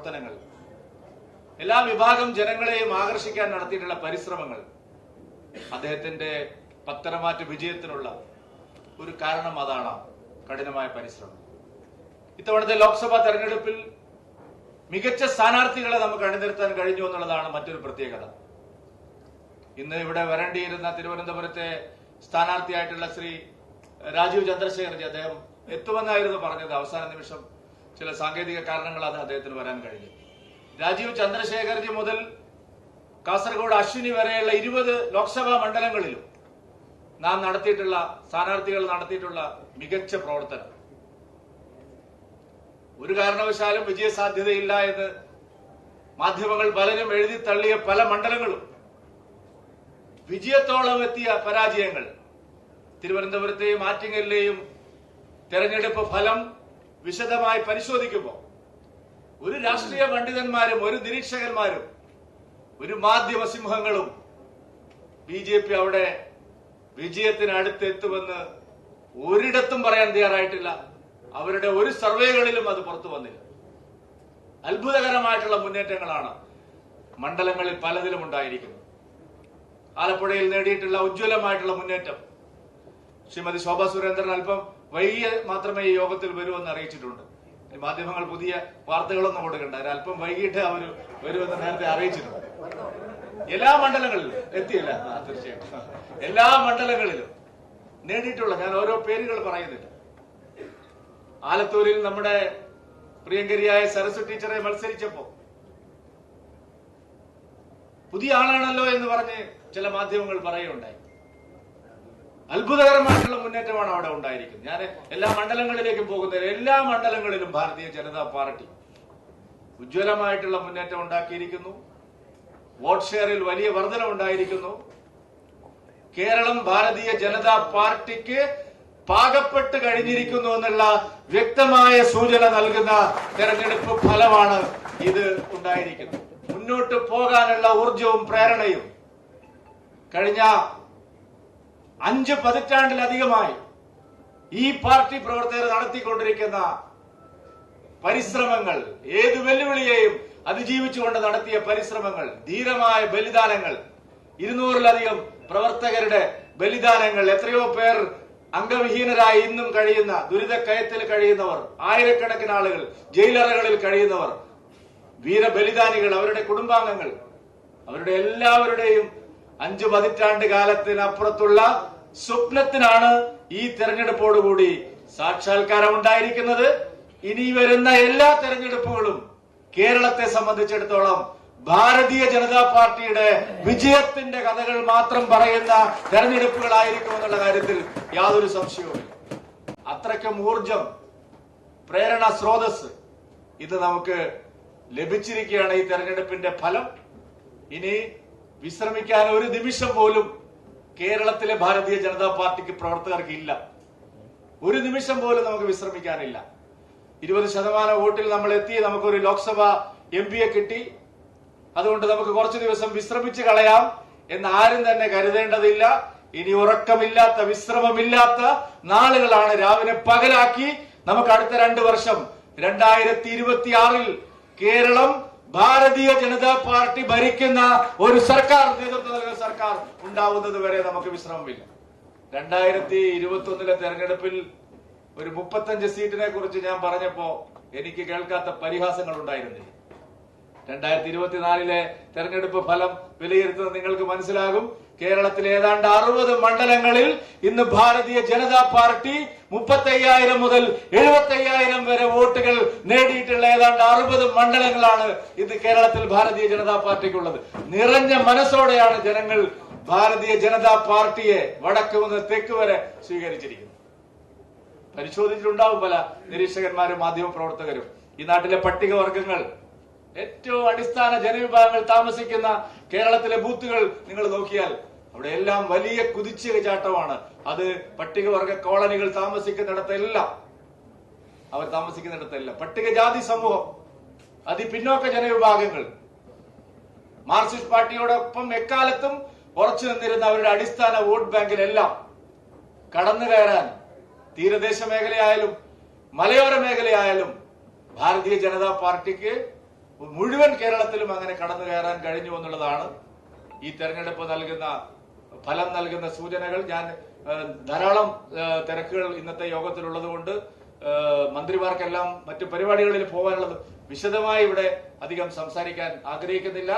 പ്രവർത്തനങ്ങൾ. എല്ലാ വിഭാഗം ജനങ്ങളെയും ആകർഷിക്കാൻ നടത്തിയിട്ടുള്ള പരിശ്രമങ്ങൾ. അദ്ദേഹത്തിന്റെ പത്തനമാറ്റ വിജയത്തിനുള്ള ഒരു കാരണം അതാണ് കഠിനമായ പരിശ്രമം. ഇത്തവണത്തെ ലോക്സഭാ തെരഞ്ഞെടുപ്പിൽ മികച്ച സ്ഥാനാർത്ഥികളെ നമുക്ക് അണിനിരത്താൻ കഴിഞ്ഞു എന്നുള്ളതാണ് മറ്റൊരു പ്രത്യേകത. ഇന്ന് ഇവിടെ വരേണ്ടിയിരുന്ന തിരുവനന്തപുരത്തെ സ്ഥാനാർത്ഥിയായിട്ടുള്ള ശ്രീ രാജീവ് ചന്ദ്രശേഖർജി അദ്ദേഹം എത്തുമെന്നായിരുന്നു പറഞ്ഞത് അവസാന നിമിഷം. ചില സാങ്കേതിക കാരണങ്ങളാണ് അദ്ദേഹത്തിന് വരാൻ കഴിഞ്ഞത് രാജീവ് ചന്ദ്രശേഖർജി മുതൽ കാസർഗോഡ് അശ്വിനി വരെയുള്ള ഇരുപത് ലോക്സഭാ മണ്ഡലങ്ങളിലും നാം നടത്തിയിട്ടുള്ള സ്ഥാനാർത്ഥികൾ നടത്തിയിട്ടുള്ള മികച്ച പ്രവർത്തനം. ഒരു കാരണവശാലും വിജയസാധ്യതയില്ല എന്ന് മാധ്യമങ്ങൾ പലരും എഴുതി തള്ളിയ പല മണ്ഡലങ്ങളും. വിജയത്തോളം എത്തിയ പരാജയങ്ങൾ. തിരുവനന്തപുരത്തെയും ആറ്റിങ്ങലിലെയും തെരഞ്ഞെടുപ്പ് ഫലം വിശദമായി പരിശോധിക്കുമ്പോൾ ഒരു രാഷ്ട്രീയ പണ്ഡിതന്മാരും ഒരു നിരീക്ഷകന്മാരും ഒരു മാധ്യമ സിംഹങ്ങളും ബി ജെ പി അവിടെ വിജയത്തിന് അടുത്തെത്തുമെന്ന് ഒരിടത്തും പറയാൻ തയ്യാറായിട്ടില്ല. അവരുടെ ഒരു സർവേകളിലും അത് പുറത്തു വന്നില്ല. അത്ഭുതകരമായിട്ടുള്ള മുന്നേറ്റങ്ങളാണ് മണ്ഡലങ്ങളിൽ പലതിലും ഉണ്ടായിരിക്കുന്നത്. ആലപ്പുഴയിൽ നേടിയിട്ടുള്ള ഉജ്ജ്വലമായിട്ടുള്ള മുന്നേറ്റം. ശ്രീമതി ശോഭ സുരേന്ദ്രൻ അല്പം വൈകിയ മാത്രമേ ഈ യോഗത്തിൽ വരുമെന്ന് അറിയിച്ചിട്ടുണ്ട്. മാധ്യമങ്ങൾ പുതിയ വാർത്തകളൊന്നും കൊടുക്കണ്ട. അല്പം വൈകിട്ട് അവർ വരുമെന്ന് നേരത്തെ അറിയിച്ചിട്ടുണ്ട്. എല്ലാ മണ്ഡലങ്ങളിലും എത്തിയില്ല. തീർച്ചയായിട്ടും. എല്ലാ മണ്ഡലങ്ങളിലും നേടിയിട്ടുള്ള ഞാൻ ഓരോ പേരുകൾ പറയുന്നില്ല. ആലത്തൂരിൽ നമ്മുടെ പ്രിയങ്കരിയായ സരസ്വ ടീച്ചറെ മത്സരിച്ചപ്പോ പുതിയ ആളാണല്ലോ എന്ന് പറഞ്ഞ് ചില മാധ്യമങ്ങൾ പറയുകയുണ്ടായി. അത്ഭുതകരമായിട്ടുള്ള മുന്നേറ്റമാണ് അവിടെ ഉണ്ടായിരിക്കുന്നത്. ഞാൻ എല്ലാ മണ്ഡലങ്ങളിലേക്കും പോകുന്നത് എല്ലാ മണ്ഡലങ്ങളിലും ഭാരതീയ ജനതാ പാർട്ടി ഉജ്ജ്വലമായിട്ടുള്ള മുന്നേറ്റം ഉണ്ടാക്കിയിരിക്കുന്നു. വോട്ട് ഷെയറിൽ വലിയ വർധന ഉണ്ടായിരിക്കുന്നു. കേരളം ഭാരതീയ ജനതാ പാർട്ടിക്ക് പാകപ്പെട്ട് കഴിഞ്ഞിരിക്കുന്നു എന്നുള്ള വ്യക്തമായ സൂചന നൽകുന്ന തെരഞ്ഞെടുപ്പ് ഫലമാണ് ഇത് ഉണ്ടായിരിക്കുന്നത്. മുന്നോട്ട് പോകാനുള്ള ഊർജവും പ്രേരണയും കഴിഞ്ഞ അഞ്ച് പതിറ്റാണ്ടിലധികമായി ഈ പാർട്ടി പ്രവർത്തകർ നടത്തിക്കൊണ്ടിരിക്കുന്ന പരിശ്രമങ്ങൾ ഏത് വെല്ലുവിളിയെയും അതിജീവിച്ചുകൊണ്ട് നടത്തിയ പരിശ്രമങ്ങൾ ധീരമായ ബലിദാനങ്ങൾ ഇരുന്നൂറിലധികം പ്രവർത്തകരുടെ ബലിദാനങ്ങൾ എത്രയോ പേർ അംഗവിഹീനരായി ഇന്നും കഴിയുന്ന ദുരിത കയത്തിൽ കഴിയുന്നവർ ആയിരക്കണക്കിന് ആളുകൾ ജയിലറകളിൽ കഴിയുന്നവർ വീരബലിദാനികൾ അവരുടെ കുടുംബാംഗങ്ങൾ അവരുടെ എല്ലാവരുടെയും അഞ്ചു പതിറ്റാണ്ട് കാലത്തിനപ്പുറത്തുള്ള സ്വപ്നത്തിനാണ് ഈ തെരഞ്ഞെടുപ്പോടുകൂടി സാക്ഷാത്കാരം ഉണ്ടായിരിക്കുന്നത് ഇനി വരുന്ന എല്ലാ തെരഞ്ഞെടുപ്പുകളും കേരളത്തെ സംബന്ധിച്ചിടത്തോളം ഭാരതീയ ജനതാ പാർട്ടിയുടെ വിജയത്തിന്റെ കഥകൾ മാത്രം പറയുന്ന തെരഞ്ഞെടുപ്പുകളായിരിക്കും എന്നുള്ള കാര്യത്തിൽ യാതൊരു സംശയവുമില്ല. അത്രയ്ക്കും ഊർജം പ്രേരണ സ്രോതസ് ഇത് നമുക്ക് ലഭിച്ചിരിക്കുകയാണ് ഈ തെരഞ്ഞെടുപ്പിന്റെ ഫലം. ഇനി വിശ്രമിക്കാൻ ഒരു നിമിഷം പോലും കേരളത്തിലെ ഭാരതീയ ജനതാ പാർട്ടിക്ക് പ്രവർത്തകർക്ക് ഇല്ല ഒരു നിമിഷം പോലും നമുക്ക് വിശ്രമിക്കാനില്ല. ഇരുപത് ശതമാനം വോട്ടിൽ നമ്മൾ എത്തി നമുക്കൊരു ലോക്സഭ എം പിയെ കിട്ടി. അതുകൊണ്ട് നമുക്ക് കുറച്ചു ദിവസം വിശ്രമിച്ച് കളയാം എന്ന് ആരും തന്നെ കരുതേണ്ടതില്ല. ഇനി ഉറക്കമില്ലാത്ത വിശ്രമമില്ലാത്ത നാളുകളാണ് രാവിലെ പകലാക്കി. നമുക്ക് അടുത്ത രണ്ട് വർഷം രണ്ടായിരത്തി ഇരുപത്തി കേരളം ഭാരതീയ ജനതാ പാർട്ടി ഭരിക്കുന്ന ഒരു സർക്കാർ നേതൃത്വം നൽകുന്ന സർക്കാർ ഉണ്ടാവുന്നത് വരെ നമുക്ക് വിശ്രമമില്ല. രണ്ടായിരത്തി ഇരുപത്തി ഒന്നിലെ തെരഞ്ഞെടുപ്പിൽ ഒരു മുപ്പത്തഞ്ച് സീറ്റിനെ കുറിച്ച് ഞാൻ പറഞ്ഞപ്പോ എനിക്ക് കേൾക്കാത്ത പരിഹാസങ്ങൾ ഉണ്ടായിരുന്നില്ല. രണ്ടായിരത്തി ഇരുപത്തിനാലിലെ തെരഞ്ഞെടുപ്പ് ഫലം വിലയിരുത്തുന്നത് നിങ്ങൾക്ക് മനസ്സിലാകും. കേരളത്തിലെ ഏതാണ്ട് അറുപത് മണ്ഡലങ്ങളിൽ ഇന്ന് ഭാരതീയ ജനതാ പാർട്ടി മുപ്പത്തയ്യായിരം മുതൽ എഴുപത്തയ്യായിരം വരെ വോട്ടുകൾ നേടിയിട്ടുള്ള ഏതാണ്ട് അറുപത് മണ്ഡലങ്ങളാണ് ഇന്ന് കേരളത്തിൽ ഭാരതീയ ജനതാ പാർട്ടിക്കുള്ളത്. നിറഞ്ഞ മനസ്സോടെയാണ് ജനങ്ങൾ ഭാരതീയ ജനതാ പാർട്ടിയെ വടക്ക് മുതൽ തെക്ക് വരെ സ്വീകരിച്ചിരിക്കുന്നത്. പരിശോധിച്ചിട്ടുണ്ടാവും പല നിരീക്ഷകന്മാരും മാധ്യമപ്രവർത്തകരും. ഈ നാട്ടിലെ പട്ടികവർഗങ്ങൾ ഏറ്റവും അടിസ്ഥാന ജനവിഭാഗങ്ങൾ താമസിക്കുന്ന കേരളത്തിലെ ബൂത്തുകൾ നിങ്ങൾ നോക്കിയാൽ അവിടെ എല്ലാം വലിയ കുതിച്ചു ചാട്ടമാണ്. അത് പട്ടികവർഗ കോളനികൾ താമസിക്കുന്നിടത്തെല്ലാം അവർ താമസിക്കുന്നിടത്തെല്ലാം പട്ടികജാതി സമൂഹം അതിപിന്നോക്ക ജനവിഭാഗങ്ങൾ. മാർക്സിസ്റ്റ് പാർട്ടിയോടൊപ്പം എക്കാലത്തും ഉറച്ചു നിന്നിരുന്ന അവരുടെ അടിസ്ഥാന വോട്ട് ബാങ്കിലെല്ലാം കടന്നു കയറാൻ തീരദേശ മേഖലയായാലും മലയോര മേഖലയായാലും ഭാരതീയ ജനതാ പാർട്ടിക്ക് മുഴുവൻ കേരളത്തിലും അങ്ങനെ കടന്നു കയറാൻ കഴിഞ്ഞു എന്നുള്ളതാണ് ഈ തെരഞ്ഞെടുപ്പ് നൽകുന്ന ഫലം നൽകുന്ന സൂചനകൾ ഞാൻ ധാരാളം തിരക്കുകൾ ഇന്നത്തെ യോഗത്തിലുള്ളത് കൊണ്ട് മന്ത്രിമാർക്കെല്ലാം മറ്റു പരിപാടികളിൽ പോകാനുള്ളത് വിശദമായി ഇവിടെ അധികം സംസാരിക്കാൻ ആഗ്രഹിക്കുന്നില്ല.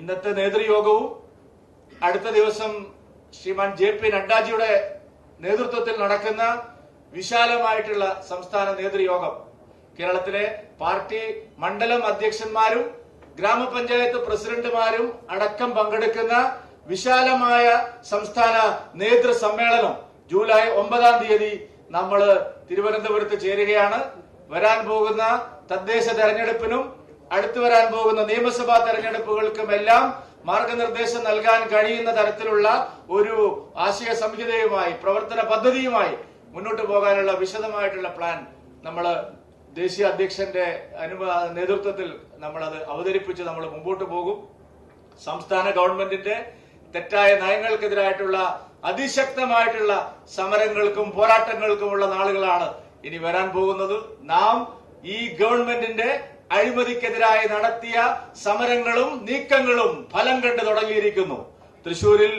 ഇന്നത്തെ നേതൃയോഗവും അടുത്ത ദിവസം ശ്രീമാൻ ജെ പി നഡ്ഡാജിയുടെ നേതൃത്വത്തിൽ നടക്കുന്ന വിശാലമായിട്ടുള്ള സംസ്ഥാന നേതൃയോഗം. കേരളത്തിലെ പാർട്ടി മണ്ഡലം അധ്യക്ഷന്മാരും ഗ്രാമപഞ്ചായത്ത് പ്രസിഡന്റുമാരും അടക്കം പങ്കെടുക്കുന്ന വിശാലമായ സംസ്ഥാന നേതൃ സമ്മേളനം ജൂലൈ ഒമ്പതാം തീയതി നമ്മൾ തിരുവനന്തപുരത്ത് ചേരുകയാണ്. വരാൻ പോകുന്ന തദ്ദേശ തെരഞ്ഞെടുപ്പിനും അടുത്തു വരാൻ പോകുന്ന നിയമസഭാ തെരഞ്ഞെടുപ്പുകൾക്കുമെല്ലാം മാർഗനിർദ്ദേശം നൽകാൻ കഴിയുന്ന തരത്തിലുള്ള ഒരു ആശയ സംഹിതയുമായി പ്രവർത്തന പദ്ധതിയുമായി മുന്നോട്ട് പോകാനുള്ള വിശദമായിട്ടുള്ള പ്ലാൻ നമ്മൾ ദേശീയ അധ്യക്ഷന്റെ നേതൃത്വത്തിൽ നമ്മൾ അത് അവതരിപ്പിച്ച് നമ്മൾ മുമ്പോട്ട് പോകും. സംസ്ഥാന ഗവൺമെന്റിന്റെ തെറ്റായ നയങ്ങൾക്കെതിരായിട്ടുള്ള അതിശക്തമായിട്ടുള്ള സമരങ്ങൾക്കും പോരാട്ടങ്ങൾക്കുമുള്ള നാളുകളാണ് ഇനി വരാൻ പോകുന്നത്. നാം ഈ ഗവൺമെന്റിന്റെ അഴിമതിക്കെതിരായി നടത്തിയ സമരങ്ങളും നീക്കങ്ങളും ഫലം കണ്ടു തുടങ്ങിയിരിക്കുന്നു. തൃശൂരിൽ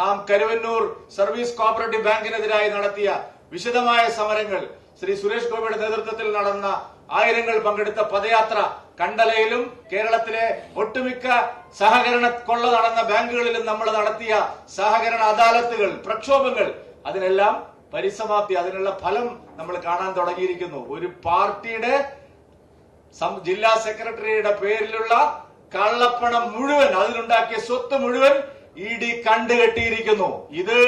നാം കരുവന്നൂർ സർവീസ് കോപ്പറേറ്റീവ് ബാങ്കിനെതിരായി നടത്തിയ വിശദമായ സമരങ്ങൾ ശ്രീ സുരേഷ് ഗോപിയുടെ നേതൃത്വത്തിൽ നടന്ന ആയിരങ്ങൾ പങ്കെടുത്ത പദയാത്ര കണ്ടലയിലും കേരളത്തിലെ ഒട്ടുമിക്ക സഹകരണ കൊള്ള നടന്ന ബാങ്കുകളിലും നമ്മൾ നടത്തിയ സഹകരണ അദാലത്തുകൾ പ്രക്ഷോഭങ്ങൾ അതിനെല്ലാം പരിസമാപ്തി അതിനുള്ള ഫലം നമ്മൾ കാണാൻ തുടങ്ങിയിരിക്കുന്നു. ഒരു പാർട്ടിയുടെ ജില്ലാ സെക്രട്ടറിയുടെ പേരിലുള്ള കള്ളപ്പണം മുഴുവൻ അതിലുണ്ടാക്കിയ സ്വത്ത് മുഴുവൻ ഇ ഡി കണ്ടുകെട്ടിയിരിക്കുന്നു. ഇത്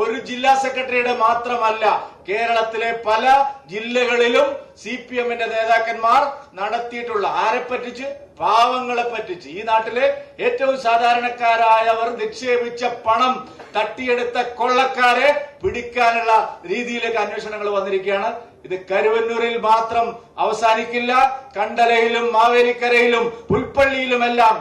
ഒരു ജില്ലാ സെക്രട്ടറിയുടെ മാത്രമല്ല കേരളത്തിലെ പല ജില്ലകളിലും സി പി എമ്മിന്റെ നേതാക്കന്മാർ നടത്തിയിട്ടുള്ള ആരെ പറ്റിച്ച്? പാവങ്ങളെ പറ്റിച്ച്. ഈ നാട്ടിലെ ഏറ്റവും സാധാരണക്കാരായവർ നിക്ഷേപിച്ച പണം തട്ടിയെടുത്ത കൊള്ളക്കാരെ പിടിക്കാനുള്ള രീതിയിലേക്ക് അന്വേഷണങ്ങൾ വന്നിരിക്കുകയാണ്. ഇത് കരുവന്നൂരിൽ മാത്രം അവസാനിക്കില്ല. കണ്ടലയിലും മാവേലിക്കരയിലും പുൽപ്പള്ളിയിലുമെല്ലാം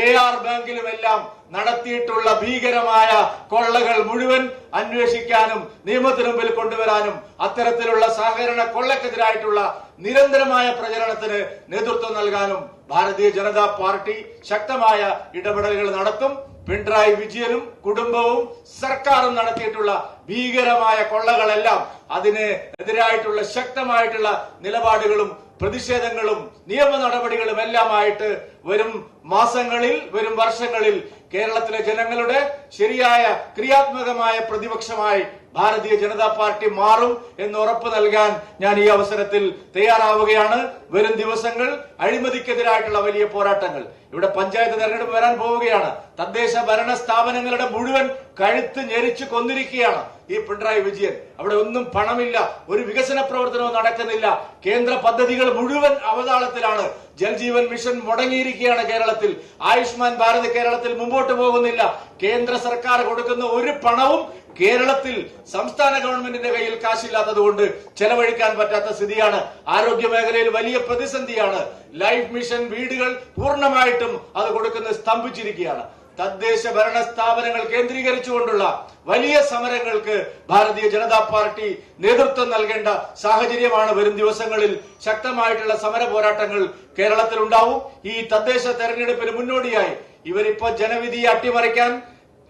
എ ആർ ബാങ്കിലുമെല്ലാം നടത്തിയിട്ടുള്ള ഭീകരമായ കൊള്ളകൾ മുഴുവൻ അന്വേഷിക്കാനും നിയമത്തിന് മുമ്പിൽ കൊണ്ടുവരാനും അത്തരത്തിലുള്ള സഹകരണ കൊള്ളക്കെതിരായിട്ടുള്ള നിരന്തരമായ പ്രചരണത്തിന് നേതൃത്വം നൽകാനും ഭാരതീയ ജനതാ പാർട്ടി ശക്തമായ ഇടപെടലുകൾ നടത്തും. പിണറായി വിജയനും കുടുംബവും സർക്കാരും നടത്തിയിട്ടുള്ള ഭീകരമായ കൊള്ളകളെല്ലാം അതിന് എതിരായിട്ടുള്ള ശക്തമായിട്ടുള്ള നിലപാടുകളും പ്രതിഷേധങ്ങളും നിയമ നടപടികളും എല്ലാമായിട്ട് വരും മാസങ്ങളിൽ വരും വർഷങ്ങളിൽ കേരളത്തിലെ ജനങ്ങളുടെ ശരിയായ ക്രിയാത്മകമായ പ്രതിപക്ഷമായി ഭാരതീയ ജനതാ പാർട്ടി മാറും എന്ന് ഉറപ്പ് നൽകാൻ ഞാൻ ഈ അവസരത്തിൽ തയ്യാറാവുകയാണ്. വരും ദിവസങ്ങൾ അഴിമതിക്കെതിരായിട്ടുള്ള വലിയ പോരാട്ടങ്ങൾ. ഇവിടെ പഞ്ചായത്ത് തെരഞ്ഞെടുപ്പ് വരാൻ പോവുകയാണ്. തദ്ദേശ ഭരണ സ്ഥാപനങ്ങളുടെ മുഴുവൻ കഴുത്ത് ഞെരിച്ചു കൊന്നിരിക്കുകയാണ് ഈ പിണറായി വിജയൻ. അവിടെ ഒന്നും പണമില്ല ഒരു വികസന പ്രവർത്തനവും നടക്കുന്നില്ല. കേന്ദ്ര പദ്ധതികൾ മുഴുവൻ അവതാളത്തിലാണ്. ജൽജീവൻ മിഷൻ മുടങ്ങിയിരിക്കുകയാണ് കേരളത്തിൽ. ആയുഷ്മാൻ ഭാരത് കേരളത്തിൽ മുമ്പോട്ട് പോകുന്നില്ല. കേന്ദ്ര സർക്കാർ കൊടുക്കുന്ന ഒരു പണവും കേരളത്തിൽ സംസ്ഥാന ഗവൺമെന്റിന്റെ കയ്യിൽ കാശില്ലാത്തത് കൊണ്ട് ചെലവഴിക്കാൻ പറ്റാത്ത സ്ഥിതിയാണ്. ആരോഗ്യ മേഖലയിൽ വലിയ പ്രതിസന്ധിയാണ്. ലൈഫ് മിഷൻ വീടുകൾ പൂർണമായിട്ടും അത് കൊടുക്കുന്ന സ്തംഭിച്ചിരിക്കുകയാണ്. തദ്ദേശ ഭരണ സ്ഥാപനങ്ങൾ കേന്ദ്രീകരിച്ചുകൊണ്ടുള്ള വലിയ സമരങ്ങൾക്ക് ഭാരതീയ ജനതാ പാർട്ടി നേതൃത്വം നൽകേണ്ട സാഹചര്യമാണ് വരും ദിവസങ്ങളിൽ ശക്തമായിട്ടുള്ള സമര പോരാട്ടങ്ങൾ കേരളത്തിൽ ഉണ്ടാവും ഈ തദ്ദേശ തെരഞ്ഞെടുപ്പിന് മുന്നോടിയായി ഇവരിപ്പോ ജനവിധിയെ അട്ടിമറിക്കാൻ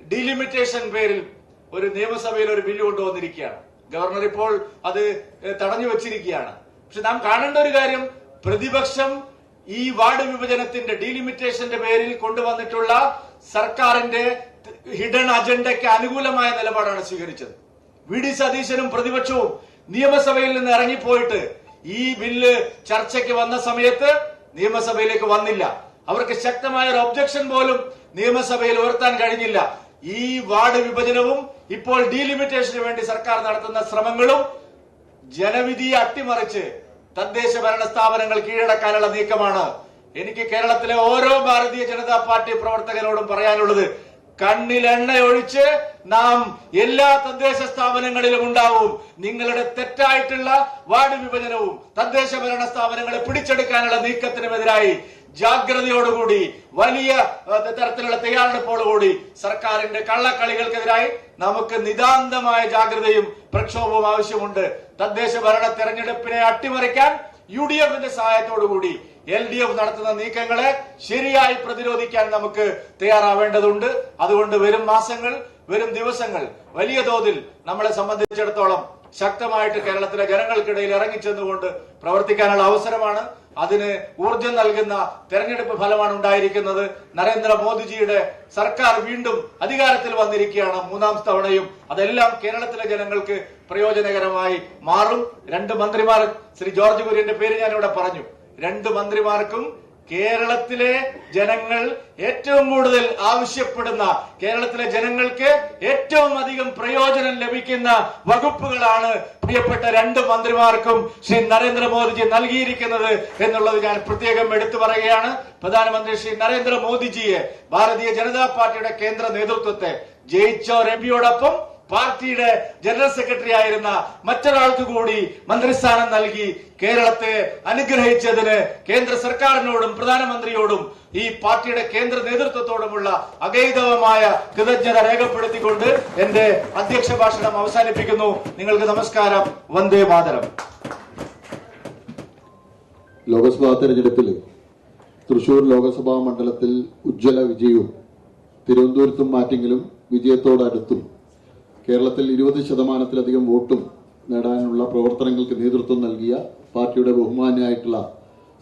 ഡിലിമിറ്റേഷൻ പേരിൽ ഒരു നിയമസഭയിൽ ഒരു ബില്ല് കൊണ്ടുവന്നിരിക്കുകയാണ്. ഗവർണർ ഇപ്പോൾ അത് തടഞ്ഞു വെച്ചിരിക്കുകയാണ്. പക്ഷെ നാം കാണേണ്ട ഒരു കാര്യം പ്രതിപക്ഷം ഈ വാർഡ് വിഭജനത്തിന്റെ ഡീലിമിറ്റേഷന്റെ പേരിൽ കൊണ്ടുവന്നിട്ടുള്ള സർക്കാരിന്റെ ഹിഡൻ അജണ്ടയ്ക്ക് അനുകൂലമായ നിലപാടാണ് സ്വീകരിച്ചത്. വി. ഡി. സതീശനും പ്രതിപക്ഷവും നിയമസഭയിൽ നിന്ന് ഇറങ്ങിപ്പോയിട്ട് ഈ ബില്ല് ചർച്ചയ്ക്ക് വന്ന സമയത്ത് നിയമസഭയിലേക്ക് വന്നില്ല. അവർക്ക് ശക്തമായ ഒരു ഒബ്ജക്ഷൻ പോലും നിയമസഭയിൽ ഉയർത്താൻ കഴിഞ്ഞില്ല. ഈ വാർഡ് വിഭജനവും ഇപ്പോൾ ഡീലിമിറ്റേഷന് വേണ്ടി സർക്കാർ നടത്തുന്ന ശ്രമങ്ങളും ജനവിധിയെ അട്ടിമറിച്ച് തദ്ദേശ ഭരണ സ്ഥാപനങ്ങൾ കീഴടക്കാനുള്ള നീക്കമാണ്. എനിക്ക് കേരളത്തിലെ ഓരോ ഭാരതീയ ജനതാ പാർട്ടി പ്രവർത്തകരോടും പറയാനുള്ളത് കണ്ണിൽ എണ്ണയൊഴിച്ച് നാം എല്ലാ തദ്ദേശ സ്ഥാപനങ്ങളിലും ഉണ്ടാവും. നിങ്ങളുടെ തെറ്റായിട്ടുള്ള വാർഡ് വിഭജനവും തദ്ദേശ ഭരണ സ്ഥാപനങ്ങളെ പിടിച്ചെടുക്കാനുള്ള നീക്കത്തിനുമെതിരായി ജാഗ്രതയോടുകൂടി വലിയ തരത്തിലുള്ള തയ്യാറെടുപ്പോടുകൂടി സർക്കാരിന്റെ കള്ളക്കളികൾക്കെതിരായി നമുക്ക് നിതാന്തമായ ജാഗ്രതയും പ്രക്ഷോഭവും ആവശ്യമുണ്ട്. തദ്ദേശ ഭരണ തെരഞ്ഞെടുപ്പിനെ അട്ടിമറിക്കാൻ യു ഡി എഫിന്റെ സഹായത്തോടുകൂടി എൽ ഡി എഫ് നടത്തുന്ന നീക്കങ്ങളെ ശരിയായി പ്രതിരോധിക്കാൻ നമുക്ക് തയ്യാറാവേണ്ടതുണ്ട്. അതുകൊണ്ട് വരും മാസങ്ങൾ വരും ദിവസങ്ങൾ വലിയ തോതിൽ നമ്മളെ സംബന്ധിച്ചിടത്തോളം ശക്തമായിട്ട് കേരളത്തിലെ ജനങ്ങൾക്കിടയിൽ ഇറങ്ങിച്ചെന്നുകൊണ്ട് പ്രവർത്തിക്കാനുള്ള അവസരമാണ്. അതിന് ഊർജം നൽകുന്ന തെരഞ്ഞെടുപ്പ് ഫലമാണ് ഉണ്ടായിരിക്കുന്നത്. നരേന്ദ്രമോദിജിയുടെ സർക്കാർ വീണ്ടും അധികാരത്തിൽ വന്നിരിക്കുകയാണ് മൂന്നാം തവണയും. അതെല്ലാം കേരളത്തിലെ ജനങ്ങൾക്ക് പ്രയോജനകരമായി മാറും. രണ്ട് മന്ത്രിമാർ ശ്രീ ജോർജ് കുര്യന്റെ പേര് ഞാൻ ഇവിടെ പറഞ്ഞു. രണ്ട് മന്ത്രിമാർക്കും കേരളത്തിലെ ജനങ്ങൾ ഏറ്റവും കൂടുതൽ ആവശ്യപ്പെടുന്ന കേരളത്തിലെ ജനങ്ങൾക്ക് ഏറ്റവും അധികം പ്രയോജനം ലഭിക്കുന്ന വകുപ്പുകളാണ് പ്രിയപ്പെട്ട രണ്ട് മന്ത്രിമാർക്കും ശ്രീ നരേന്ദ്രമോദിജി നൽകിയിരിക്കുന്നത് എന്നുള്ളത് ഞാൻ പ്രത്യേകം എടുത്തു പറയുകയാണ്. പ്രധാനമന്ത്രി ശ്രീ നരേന്ദ്രമോദിജിയെ ഭാരതീയ ജനതാ പാർട്ടിയുടെ കേന്ദ്ര നേതൃത്വത്തെ ജയിച്ചോ എം പാർട്ടിയുടെ ജനറൽ സെക്രട്ടറി ആയിരുന്ന മറ്റൊരാൾക്ക് കൂടി മന്ത്രിസ്ഥാനം നൽകി കേരളത്തെ അനുഗ്രഹിച്ചതിന് കേന്ദ്ര സർക്കാരിനോടും പ്രധാനമന്ത്രിയോടും ഈ പാർട്ടിയുടെ കേന്ദ്ര നേതൃത്വത്തോടുമുള്ള അഗൈതവമായ കൃതജ്ഞത രേഖപ്പെടുത്തിക്കൊണ്ട് എന്റെ അധ്യക്ഷ ഭാഷണം അവസാനിപ്പിക്കുന്നു. നിങ്ങൾക്ക് നമസ്കാരം. വന്ദേ മാതരം. ലോക്സഭാ തെരഞ്ഞെടുപ്പിൽ തൃശൂർ ലോക്സഭാ മണ്ഡലത്തിൽ ഉജ്ജ്വല വിജയവും തിരുവനന്തപുരത്തും മാറ്റിങ്ങിലും വിജയത്തോടടുത്തും കേരളത്തിൽ ഇരുപത് ശതമാനത്തിലധികം വോട്ടും നേടാനുള്ള പ്രവർത്തനങ്ങൾക്ക് നേതൃത്വം നൽകിയ പാർട്ടിയുടെ ബഹുമാന്യായിട്ടുള്ള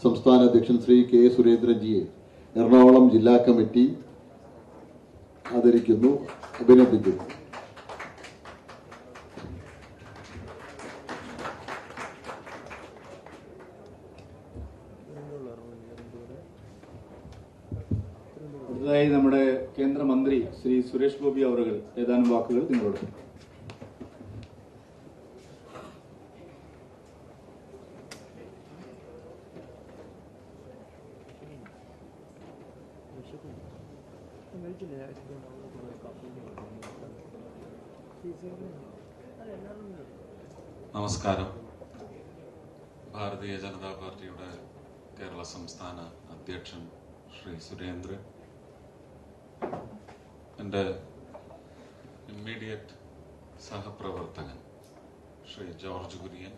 സംസ്ഥാന അധ്യക്ഷൻ ശ്രീ കെ സുരേന്ദ്രൻജിയെ എറണാകുളം ജില്ലാ കമ്മിറ്റി ആദരിക്കുന്നു അഭിനന്ദിക്കുന്നു. അടുത്തതായി നമ്മുടെ കേന്ദ്രമന്ത്രി ശ്രീ സുരേഷ് ഗോപി അവറുകൾ ഏതാനും വാക്കുകൾ നിങ്ങളോട്. നമസ്കാരം. ഭാരതീയ ജനതാ പാർട്ടിയുടെ കേരള സംസ്ഥാന അധ്യക്ഷൻ ശ്രീ സുരേന്ദ്രൻ. എന്റെ ഇമ്മീഡിയറ്റ് സഹപ്രവർത്തകൻ ശ്രീ ജോർജ് കുര്യൻ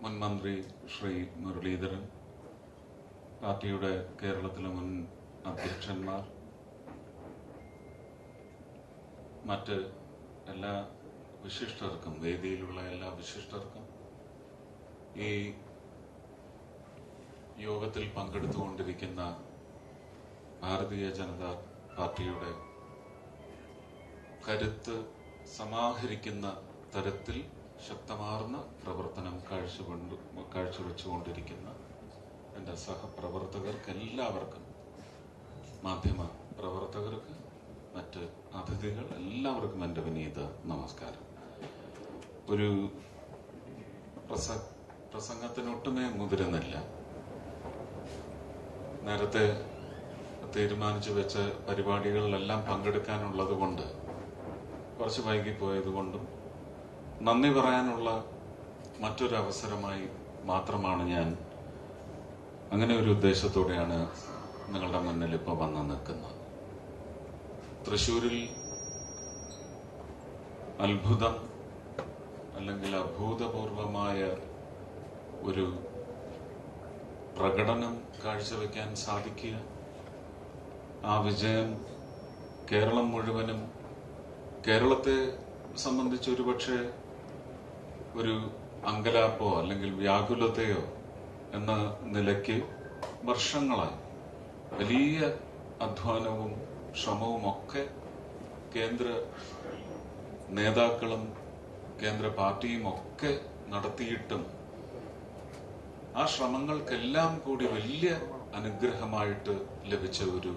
മുൻ മന്ത്രി ശ്രീ മുരളീധരൻ പാർട്ടിയുടെ കേരളത്തിലെ മുൻ അധ്യക്ഷന്മാർ മറ്റ് എല്ലാ വിശിഷ്ടർക്കും വേദിയിലുള്ള എല്ലാ വിശിഷ്ടർക്കും ഈ യോഗത്തിൽ പങ്കെടുത്തുകൊണ്ടിരിക്കുന്ന ഭാരതീയ ജനതാ പാർട്ടിയുടെ കരുത്ത് സമാഹരിക്കുന്ന തരത്തിൽ ശക്തമാർന്ന പ്രവർത്തനം കാഴ്ചകൊണ്ട് കാഴ്ചവെച്ചുകൊണ്ടിരിക്കുന്ന എന്റെ സഹപ്രവർത്തകർക്ക് എല്ലാവർക്കും മാധ്യമ പ്രവർത്തകർക്ക് മറ്റ് അതിഥികൾ എല്ലാവർക്കും എന്റെ വിനീത നമസ്കാരം. ഒരു പ്രസ പ്രസംഗത്തിനൊട്ടുമേ മുതിരുന്നില്ല. നേരത്തെ തീരുമാനിച്ചു വെച്ച പരിപാടികളിലെല്ലാം പങ്കെടുക്കാനുള്ളത് കൊണ്ട് കുറച്ച് വൈകിപ്പോയത് കൊണ്ടും നന്ദി പറയാനുള്ള മറ്റൊരു അവസരമായി മാത്രമാണ് ഞാൻ അങ്ങനെ ഒരു ഉദ്ദേശത്തോടെയാണ് നിങ്ങളുടെ മുന്നിൽ ഇപ്പോൾ വന്ന് നിൽക്കുന്നത്. തൃശൂരിൽ അത്ഭുതം അല്ലെങ്കിൽ അഭൂതപൂർവമായ ഒരു പ്രകടനം കാഴ്ചവെക്കാൻ സാധിക്കുക ആ വിജയം കേരളം മുഴുവനും കേരളത്തെ സംബന്ധിച്ച് ഒരുപക്ഷെ ഒരു അങ്കലാപ്പോ അല്ലെങ്കിൽ വ്യാകുലതയോ എന്ന നിലയ്ക്ക് വർഷങ്ങളായി വലിയ അധ്വാനവും ശ്രമവും ഒക്കെ കേന്ദ്ര നേതാക്കളും കേന്ദ്ര പാർട്ടിയും ഒക്കെ നടത്തിയിട്ടും ആ ശ്രമങ്ങൾക്കെല്ലാം കൂടി വലിയ അനുഗ്രഹമായിട്ട് ലഭിച്ച ഒരു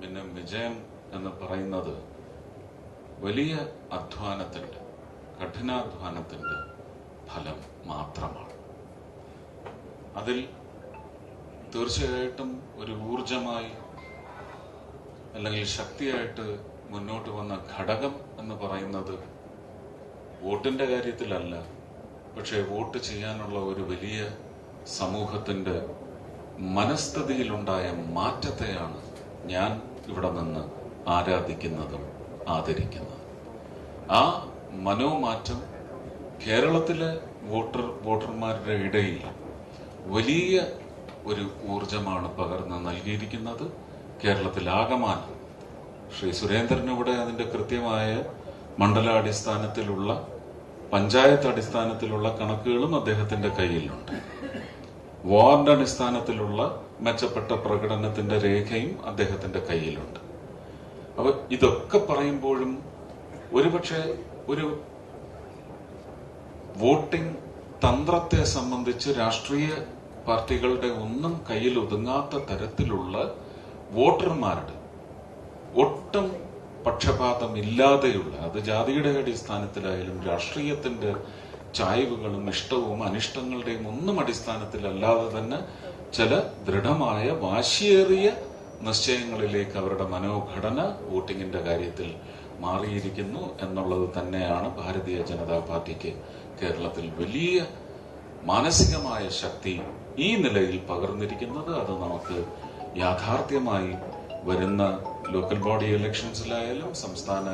പിന്നെ വിജയം എന്ന് പറയുന്നത് വലിയ അധ്വാനത്തിന്റെ കഠിനാധ്വാനത്തിന്റെ ഫലം മാത്രമാണ്. അതിൽ തീർച്ചയായിട്ടും ഒരു ഊർജമായി അല്ലെങ്കിൽ ശക്തിയായിട്ട് മുന്നോട്ട് വന്ന ഘടകം എന്ന് പറയുന്നത് വോട്ടിന്റെ കാര്യത്തിലല്ല പക്ഷേ വോട്ട് ചെയ്യാനുള്ള ഒരു വലിയ സമൂഹത്തിന്റെ മനസ്ഥിതിയിലുണ്ടായ മാറ്റത്തെയാണ് ഞാൻ ഇവിടെ നിന്ന് ആരാധിക്കുന്നതും ആദരിക്കുന്നതും. ആ മനോമാറ്റം കേരളത്തിലെ വോട്ടർ വോട്ടർമാരുടെ ഇടയിൽ വലിയ ഒരു ഊർജമാണ് പകർന്ന് നൽകിയിരിക്കുന്നത്. കേരളത്തിലാകമാനം ശ്രീ സുരേന്ദ്രൻ ഇവിടെ അതിന്റെ കൃത്യമായ മണ്ഡലാടിസ്ഥാനത്തിലുള്ള പഞ്ചായത്ത് അടിസ്ഥാനത്തിലുള്ള കണക്കുകളും അദ്ദേഹത്തിന്റെ കയ്യിലുണ്ട്. വാർഡ് അടിസ്ഥാനത്തിലുള്ള മെച്ചപ്പെട്ട പ്രകടനത്തിന്റെ രേഖയും അദ്ദേഹത്തിന്റെ കയ്യിലുണ്ട്. അപ്പൊ ഇതൊക്കെ പറയുമ്പോഴും ഒരുപക്ഷെ ഒരു വോട്ടിംഗ് തന്ത്രത്തെ സംബന്ധിച്ച് രാഷ്ട്രീയ പാർട്ടികളുടെ ഒന്നും കയ്യിൽ ഒതുങ്ങാത്ത തരത്തിലുള്ള വോട്ടർമാരുടെ ഒട്ടും പക്ഷപാതമില്ലാതെയുള്ള അത് ജാതിയുടെ അടിസ്ഥാനത്തിലായാലും രാഷ്ട്രീയത്തിന്റെ ചായ്വുകളും ഇഷ്ടവും അനിഷ്ടങ്ങളുടെയും ഒന്നും അടിസ്ഥാനത്തിലല്ലാതെ തന്നെ ചില ദൃഢമായ വാശിയേറിയ നിശ്ചയങ്ങളിലേക്ക് അവരുടെ മനോഘടന വോട്ടിങ്ങിന്റെ കാര്യത്തിൽ മാറിയിരിക്കുന്നു എന്നുള്ളത് തന്നെയാണ് ഭാരതീയ ജനതാ പാർട്ടിക്ക് കേരളത്തിൽ വലിയ മാനസികമായ ശക്തി ഈ നിലയിൽ പകർന്നിരിക്കുന്നത്. അത് നമുക്ക് യാഥാർത്ഥ്യമായി വരുന്ന ലോക്കൽ ബോഡി ഇലക്ഷൻസിലായാലും സംസ്ഥാന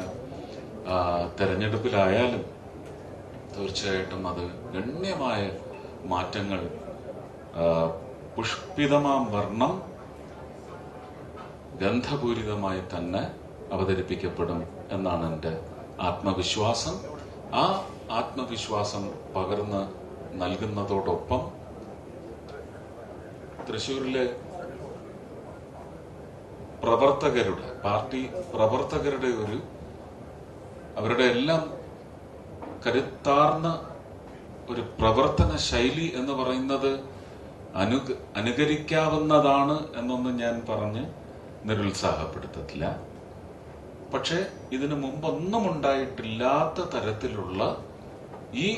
തെരഞ്ഞെടുപ്പിലായാലും തീർച്ചയായിട്ടും അത് ഗണ്യമായ മാറ്റങ്ങൾ പുഷ്പിതമാം വർണം ഗന്ധപൂരിതമായി തന്നെ അവതരിപ്പിക്കപ്പെടും എന്നാണ് എന്റെ ആത്മവിശ്വാസം. ആ ആത്മവിശ്വാസം പകർന്ന് നൽകുന്നതോടൊപ്പം തൃശൂരിലെ പ്രവർത്തകരുടെ പാർട്ടി പ്രവർത്തകരുടെ ഒരു അവരുടെ എല്ലാം കരുത്താർന്ന ഒരു പ്രവർത്തന ശൈലി എന്ന് പറയുന്നത് അനു അനുകരിക്കാവുന്നതാണ് എന്നൊന്നും ഞാൻ പറഞ്ഞ് നിരുത്സാഹപ്പെടുത്തത്തില്ല. പക്ഷെ ഇതിനു മുമ്പൊന്നും ഉണ്ടായിട്ടില്ലാത്ത തരത്തിലുള്ള ഈ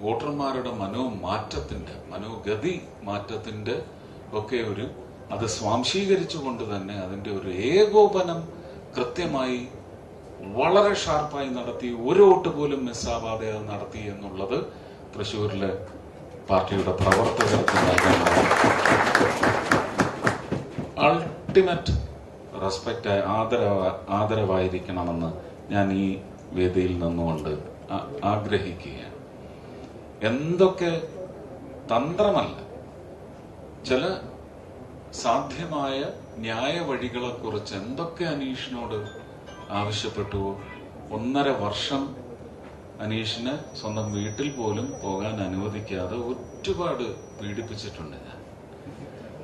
വോട്ടർമാരുടെ മനോമാറ്റത്തിന്റെ മനോഗതി മാറ്റത്തിന്റെ ഒക്കെ ഒരു അത് സ്വാംശീകരിച്ചുകൊണ്ട് തന്നെ അതിന്റെ ഒരു ഏകോപനം കൃത്യമായി വളരെ ഷാർപ്പായി നടത്തി ഒരു വോട്ട് പോലും മിസ്സാവാതെ അത് നടത്തി എന്നുള്ളത് തൃശ്ശൂരിലെ പാർട്ടിയുടെ പ്രവർത്തകർക്ക് നൽകാനാണ് അൾട്ടിമേറ്റ് റെസ്പെക്റ്റ് ആദരവ ആദരവായിരിക്കണമെന്ന് ഞാൻ ഈ വേദിയിൽ നിന്നുകൊണ്ട് ആഗ്രഹിക്കുകയാണ്. എന്തൊക്കെ തന്ത്രമല്ല ചില സാധ്യമായ ന്യായ വഴികളെക്കുറിച്ച് എന്തൊക്കെ അനീഷിനോട് ആവശ്യപ്പെട്ടുവോ? ഒന്നര വർഷം അനീഷിനെ സ്വന്തം വീട്ടിൽ പോലും പോകാൻ അനുവദിക്കാതെ ഒരുപാട് പീഡിപ്പിച്ചിട്ടുണ്ട് ഞാൻ.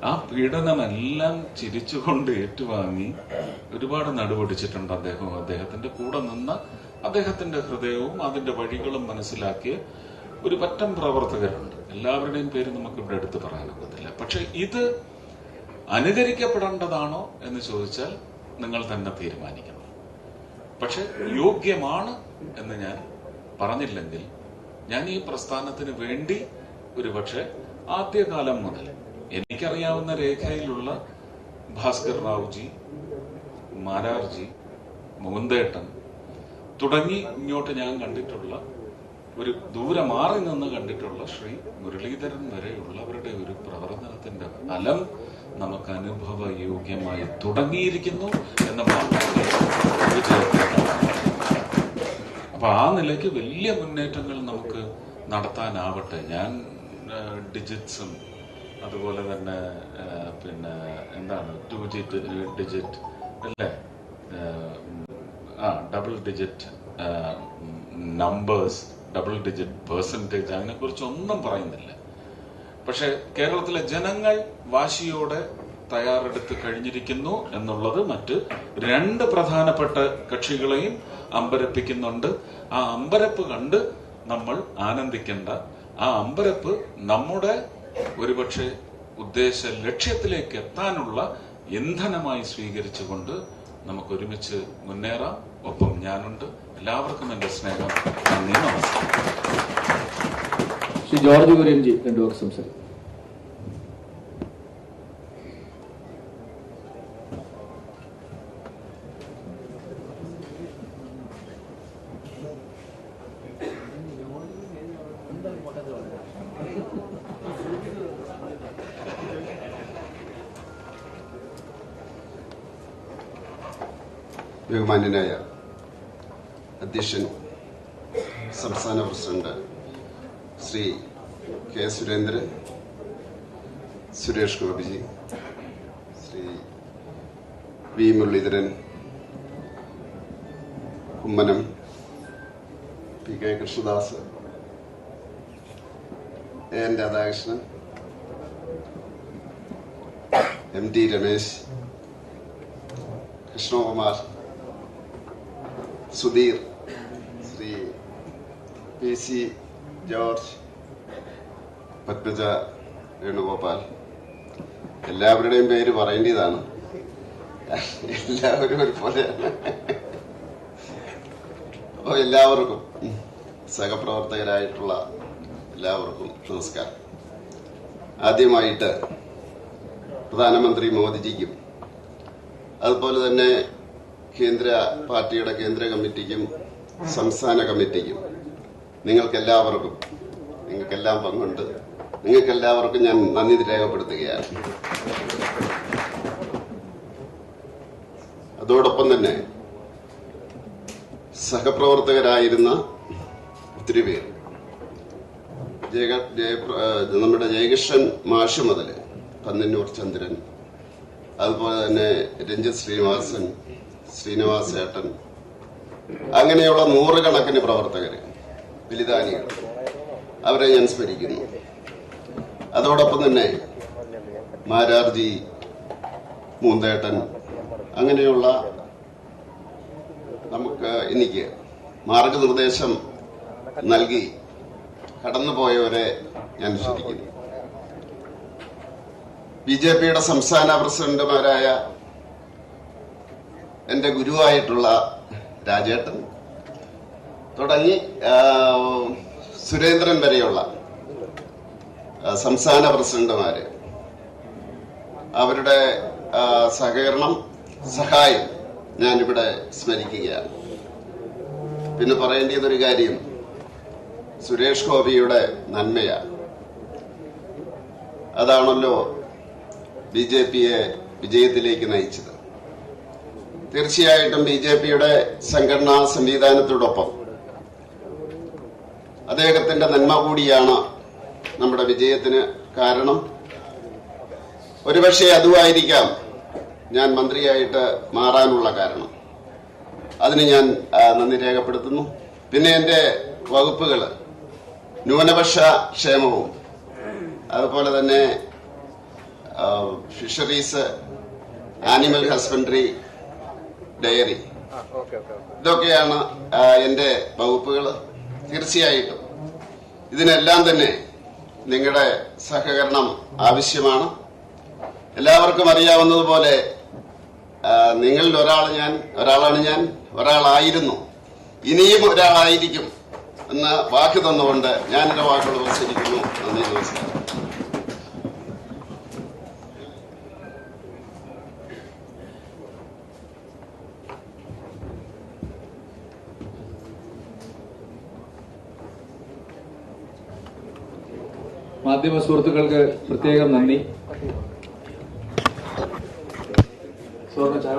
ആ പീഡനമെല്ലാം ചിരിച്ചുകൊണ്ട് ഏറ്റുവാങ്ങി ഒരുപാട് നടുപൊടിച്ചിട്ടുണ്ട് അദ്ദേഹം അദ്ദേഹത്തിന്റെ കൂടെ നിന്ന് അദ്ദേഹത്തിന്റെ ഹൃദയവും അതിന്റെ വഴികളും മനസ്സിലാക്കിയ ഒരു പറ്റം പ്രവർത്തകരുണ്ട്. എല്ലാവരുടെയും പേര് നമുക്ക് ഇവിടെ എടുത്തു പറയാനൊക്കത്തില്ല പക്ഷെ ഇത് അനുകരിക്കപ്പെടേണ്ടതാണോ എന്ന് ചോദിച്ചാൽ നിങ്ങൾ തന്നെ തീരുമാനിക്കണം. പക്ഷെ യോഗ്യമാണ് എന്ന് ഞാൻ പറഞ്ഞില്ലെങ്കിൽ ഞാൻ ഈ പ്രസ്ഥാനത്തിന് വേണ്ടി ഒരുപക്ഷെ ആദ്യകാലം മുതൽ എനിക്കറിയാവുന്ന രേഖയിലുള്ള ഭാസ്കർ റാവുജി മാരാർജി മുകുന്ദേട്ടൻ തുടങ്ങി ഇങ്ങോട്ട് ഞാൻ കണ്ടിട്ടുള്ള ഒരു ദൂരെ മാറി നിന്ന് കണ്ടിട്ടുള്ള ശ്രീ മുരളീധരൻ വരെയുള്ളവരുടെ ഒരു പ്രവർത്തനത്തിന്റെ ഫലം നമുക്ക് അനുഭവയോഗ്യമായി തുടങ്ങിയിരിക്കുന്നു എന്ന് വിജയത്തെ അപ്പൊ ആ നിലയ്ക്ക് വലിയ മുന്നേറ്റങ്ങൾ നമുക്ക് നടത്താനാവട്ടെ. ഞാൻ ഡിജിറ്റ്സും അതുപോലെ തന്നെ പിന്നെ എന്താണ് ടു ജിറ്റ് ഡിജിറ്റ് അല്ലേ? ആ, double digit numbers double digit percentage അതിനെക്കുറിച്ച് ഒന്നും പറയുന്നില്ല. പക്ഷെ കേരളത്തിലെ ജനങ്ങൾ വാശിയോടെ തയ്യാറെടുത്ത് കഴിഞ്ഞിരിക്കുന്നു എന്നുള്ളത് മറ്റ് രണ്ട് പ്രധാനപ്പെട്ട കക്ഷികളെയും അമ്പരപ്പിക്കുന്നുണ്ട്. ആ അമ്പരപ്പ് കണ്ട് നമ്മൾ ആനന്ദിക്കേണ്ട. ആ അമ്പരപ്പ് നമ്മുടെ ഒരുപക്ഷെ ഉദ്ദേശ ലക്ഷ്യത്തിലേക്ക് എത്താനുള്ള ഇന്ധനമായി സ്വീകരിച്ചുകൊണ്ട് നമുക്ക് ഒരുമിച്ച് മുന്നേറാം. ഒപ്പം ഞാനുണ്ട്. എല്ലാവർക്കും എന്റെ സ്നേഹം. നന്ദി നമസ്കാരം. ശ്രീ ജോർജ് കുര്യൻജി രണ്ടു പേർക്ക് സംസാരിക്കും. ബഹുമാന്യനായ അധ്യക്ഷൻ സംസ്ഥാന president Shri K Surendran Suresh Gopiji Shri V Muraleedharan Kummanam P K Krishnadas N Radhakrishnan M T Ramesh Krishnakumar Sudheer Shri P C George Padmaja Venugopal. എല്ലാവരുടെയും പേര് പറയേണ്ടതാണ്. എല്ലാവരും ഒരുപോലെയാണ് അപ്പോൾ എല്ലാവർക്കും സഹപ്രവർത്തകരായിട്ടുള്ള എല്ലാവർക്കും നമസ്കാരം. ആദ്യമായിട്ട് പ്രധാനമന്ത്രി മോദിജിക്കും അതുപോലെ തന്നെ കേന്ദ്ര പാർട്ടിയുടെ കേന്ദ്ര കമ്മിറ്റിക്കും സംസ്ഥാന കമ്മിറ്റിക്കും നിങ്ങൾക്കെല്ലാവർക്കും നിങ്ങൾക്കെല്ലാം പങ്കുണ്ട്. നിങ്ങൾക്കെല്ലാവർക്കും ഞാൻ നന്ദി രേഖപ്പെടുത്തുകയാണ്. അതോടൊപ്പം തന്നെ സഹപ്രവർത്തകരായിരുന്ന ഒത്തിരി പേർ. ജയ നമ്മുടെ ജയകൃഷ്ണൻ മാഷ് മുതൽ പന്നന്നൂർ ചന്ദ്രൻ അതുപോലെ തന്നെ രഞ്ജിത് ശ്രീനിവാസൻ ശ്രീനിവാസ് ഏട്ടൻ അങ്ങനെയുള്ള നൂറുകണക്കിന് പ്രവർത്തകര് ബലിദാനികൾ അവരെ ഞാൻ സ്മരിക്കുന്നു. അതോടൊപ്പം തന്നെ മാരാർജി മൂന്തേട്ടൻ അങ്ങനെയുള്ള നമുക്ക് എനിക്ക് മാർഗനിർദ്ദേശം നൽകി കടന്നുപോയവരെ ഞാൻ ശ്രദ്ധിക്കുന്നു ബി ജെ പിയുടെ സംസ്ഥാന പ്രസിഡന്റുമാരായ എന്റെ ഗുരുവായിട്ടുള്ള രാജേട്ടൻ തുടങ്ങി സുരേന്ദ്രൻ വരെയുള്ള സംസ്ഥാന പ്രസിഡന്റുമാര്. അവരുടെ സഹകരണം സഹായം ഞാനിവിടെ സ്മരിക്കുകയാണ്. പിന്നെ പറയേണ്ടിയതൊരു കാര്യം സുരേഷ് ഗോപിയുടെ നന്മയാണ്. അതാണല്ലോ ബി ജെ പിയെ വിജയത്തിലേക്ക് നയിച്ചത്. തീർച്ചയായിട്ടും ബി ജെ പിയുടെ സംഘടനാ സംവിധാനത്തോടൊപ്പം അദ്ദേഹത്തിന്റെ നന്മ കൂടിയാണ് നമ്മുടെ വിജയത്തിന് കാരണം. ഒരുപക്ഷെ അതുമായിരിക്കാം ഞാൻ മന്ത്രിയായിട്ട് മാറാനുള്ള കാരണം. അതിന് ഞാൻ നന്ദി രേഖപ്പെടുത്തുന്നു. പിന്നെ എന്റെ വകുപ്പുകൾ ന്യൂനപക്ഷ ക്ഷേമവും അതുപോലെ തന്നെ ഫിഷറീസ് ആനിമൽ ഹസ്ബൻഡറി ഡയറി. ഇതൊക്കെയാണ് ആ, എന്റെ വകുപ്പുകൾ തീർച്ചയായിട്ടും ഇതിനെല്ലാം തന്നെ നിങ്ങളുടെ സഹകരണം ആവശ്യമാണ്. എല്ലാവർക്കും അറിയാവുന്നതുപോലെ നിങ്ങളിൽ ഒരാൾ ഞാൻ ഒരാളാണ് ഞാൻ ഒരാളായിരുന്നു. ഇനിയും ഒരാളായിരിക്കും എന്ന് വാക്ക് തന്നുകൊണ്ട് ഞാൻ എന്റെ വാക്കുകൾ ഉപസരിക്കുന്നു നന്ദി നമസ്കാരം. മാധ്യമ സുഹൃത്തുക്കൾക്ക് പ്രത്യേകം നന്ദി. സ്വർണ ചായ